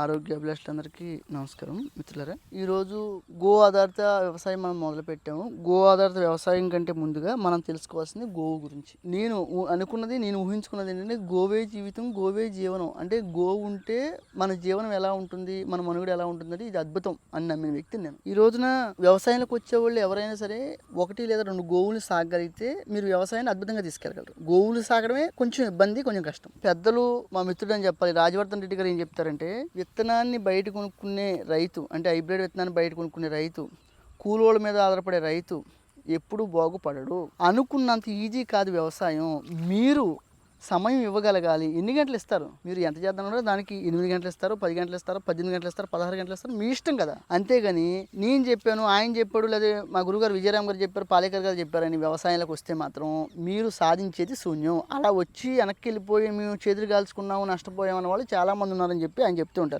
ఆరోగ్య అభిలాషులందరికీ నమస్కారం మిత్రులరా. ఈరోజు గో ఆధారిత వ్యవసాయం మనం మొదలుపెట్టాము. గో ఆధారిత వ్యవసాయం కంటే ముందుగా మనం తెలుసుకోవాల్సింది గోవు గురించి. నేను అనుకున్నది నేను ఊహించుకున్నది ఏంటంటే గోవే జీవితం గోవే జీవనం. అంటే గోవు ఉంటే మన జీవనం ఎలా ఉంటుంది మన మనుగడ ఎలా ఉంటుందంటే ఇది అద్భుతం అని నమ్మిన వ్యక్తిని నేను. ఈ రోజున వ్యవసాయంలోకి వచ్చే వాళ్ళు ఎవరైనా సరే ఒకటి లేదా రెండు గోవులు సాగలిగితే మీరు వ్యవసాయాన్ని అద్భుతంగా తీసుకెళ్ళగలరు. గోవులు సాగడమే కొంచెం ఇబ్బంది కొంచెం కష్టం. పెద్దలు మా మిత్రుడు అని చెప్పాలి రాజవర్ధన్ రెడ్డి గారు ఏం చెప్తారంటే విత్తనాన్ని బయట కొనుక్కునే రైతు అంటే హైబ్రిడ్ విత్తనాన్ని బయట కొనుక్కునే రైతు కూలోళ్ళ మీద ఆధారపడే రైతు ఎప్పుడు బాగుపడడు. అనుకున్నంత ఈజీ కాదు వ్యవసాయం. మీరు సమయం ఇవ్వగలగాలి. ఎన్ని గంటలు ఇస్తారు? మీరు ఎంత చేద్దామన్నారో దానికి ఎనిమిది గంటలు ఇస్తారు పది గంటలు ఇస్తారు పద్దెనిమిది గంటలు ఇస్తారు పదహారు గంటలు ఇస్తారు. మీ ఇష్టం కదా. అంతేగాని నేను చెప్పాను ఆయన చెప్పాడు లేదా మా గురుగారు విజయరామ్ గారు చెప్పారు పాలేకర్ గారు చెప్పారని వ్యవసాయంలోకి వస్తే మాత్రం మీరు సాధించేది శూన్యం. అలా వచ్చి వెనక్కి వెళ్ళిపోయి మేము చేతులు కాల్చుకున్నాము నష్టపోయామన్న వాళ్ళు చాలామంది ఉన్నారని చెప్పి ఆయన చెప్తూ ఉంటారు.